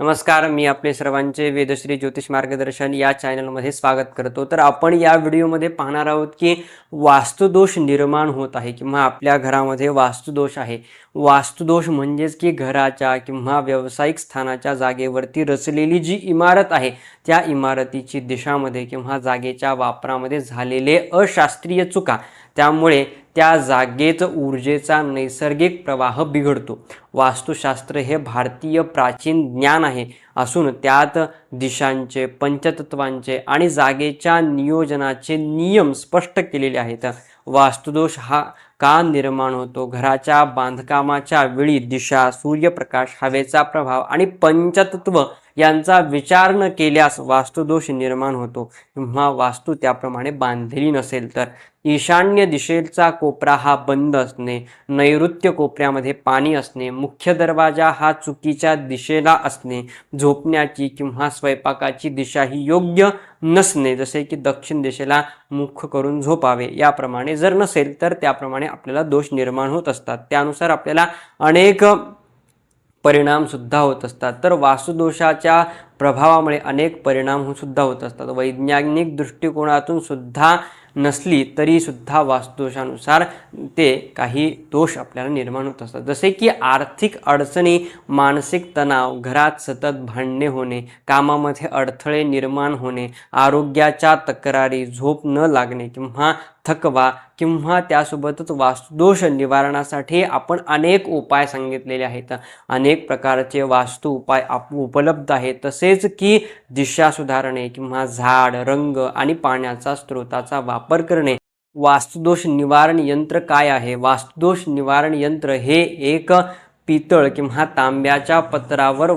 नमस्कार मी आपले सर्वांचे वेदश्री ज्योतिष मार्गदर्शन या चॅनलमध्ये स्वागत करतो. तर आपण या व्हिडिओमध्ये पाहणार आहोत की वास्तुदोष निर्माण होत आहे किंवा आपल्या घरामध्ये वास्तुदोष आहे. वास्तुदोष म्हणजेच की घराच्या किंवा व्यावसायिक स्थानाच्या जागेवरती रचलेली जी इमारत आहे त्या इमारतीची दिशामध्ये किंवा जागेच्या वापरामध्ये झालेले अशास्त्रीय चुका त्यामुळे त्या जागेत ऊर्जेचा नैसर्गिक प्रवाह बिघडतो. वास्तुशास्त्र हे भारतीय प्राचीन ज्ञान आहे असून त्यात दिशांचे पंचतत्वांचे आणि जागेच्या नियोजनाचे नियम स्पष्ट केलेले आहेत. वास्तुदोष हा का निर्माण होतो. घराच्या बांधकामाच्या वेळी दिशा सूर्यप्रकाश हवेचा प्रभाव आणि पंचतत्व यांचा विचार न केल्यास वास्तुदोष निर्माण होतो. किंवा वास्तू त्याप्रमाणे बांधलेली नसेल तर. ईशान्य दिशेचा कोपरा हा बंद असणे नैऋत्य कोपऱ्यामध्ये पाणी असणे मुख्य दरवाजा हा चुकीच्या दिशेला असणे झोपण्याची किंवा स्वयंपाकाची दिशा ही योग्य नसणे जसे की दक्षिण दिशेला मुख करून झोपावे. याप्रमाणे जर नसेल तर त्याप्रमाणे आपल्याला दोष निर्माण होत असतात. त्यानुसार आपल्याला अनेक परिणामसुद्धा होत असतात. तर वास्तुदोषाच्या प्रभावामुळे अनेक परिणाम सुद्धा होत असतात. वैज्ञानिक दृष्टिकोनातून सुद्धा नसली तरी सुद्धा वास्तुदोषानुसार ते काही दोष आपल्याला निर्माण होत असतात. जसे की आर्थिक अडचणी मानसिक तणाव घरात सतत भांडणे होणे कामामध्ये अडथळे निर्माण होणे आरोग्याच्या तक्रारी झोप न लागणे किंवा थकवा किंवा त्यासोबतच वास्तुदोष निवारणासाठी आपण अनेक उपाय सांगितलेले आहेत. अनेक प्रकारचे वास्तू उपाय आप उपलब्ध आहेत. तसेच की दिशा सुधारणे किंवा झाड रंग आणि पाण्याचा स्रोताचा वापर करणे. वास्तुदोष निवारण यंत्र काय आहे? वास्तुदोष निवारण यंत्र हे एक पितळ किंवा तांब्याच्या पत्रावर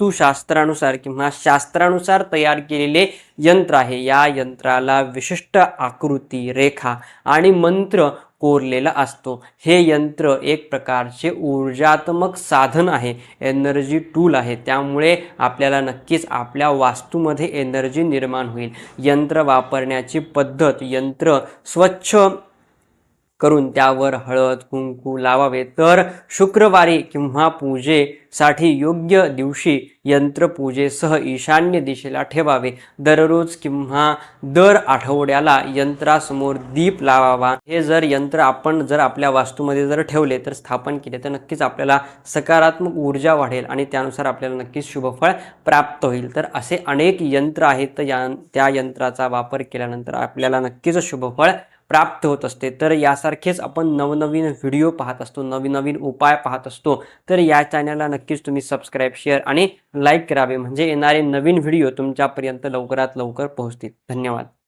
वास्तुशास्त्रानुसार किंवा शास्त्रानुसार तयार केलेले यंत्र आहे. या यंत्राला विशिष्ट आकृती रेखा आणि मंत्र कोरलेला असतो. हे यंत्र एक प्रकारचे ऊर्जात्मक साधन आहे. एनर्जी टूल आहे. त्यामुळे आपल्याला नक्कीच आपल्या वास्तूमध्ये एनर्जी निर्माण होईल. यंत्र वापरण्याची पद्धत यंत्र स्वच्छ करून त्यावर हळद कुंकू लावावे. तर शुक्रवारी किंवा पूजेसाठी योग्य दिवशी यंत्रपूजेसह ईशान्य दिशेला ठेवावे. दररोज किंवा दर आठवड्याला यंत्रासमोर दीप लावावा. हे जर यंत्र आपण जर आपल्या वास्तूमध्ये जर ठेवले तर स्थापन केले तर नक्कीच आपल्याला सकारात्मक ऊर्जा वाढेल आणि त्यानुसार आपल्याला नक्कीच शुभफळ प्राप्त होईल. तर असे अनेक यंत्र आहेत. तर या त्या यंत्राचा वापर केल्यानंतर आपल्याला नक्कीच शुभफळ प्राप्त होत असते. तर यासारखेच आपण नवनवीन व्हिडिओ पाहत असतो नवीन नवीन उपाय पाहत असतो. तर या चॅनलला नक्कीच तुम्ही सबस्क्राईब शेअर आणि लाईक करावे. म्हणजे येणारे नवीन व्हिडिओ तुमच्यापर्यंत लवकरात लवकर पोहोचतील. धन्यवाद.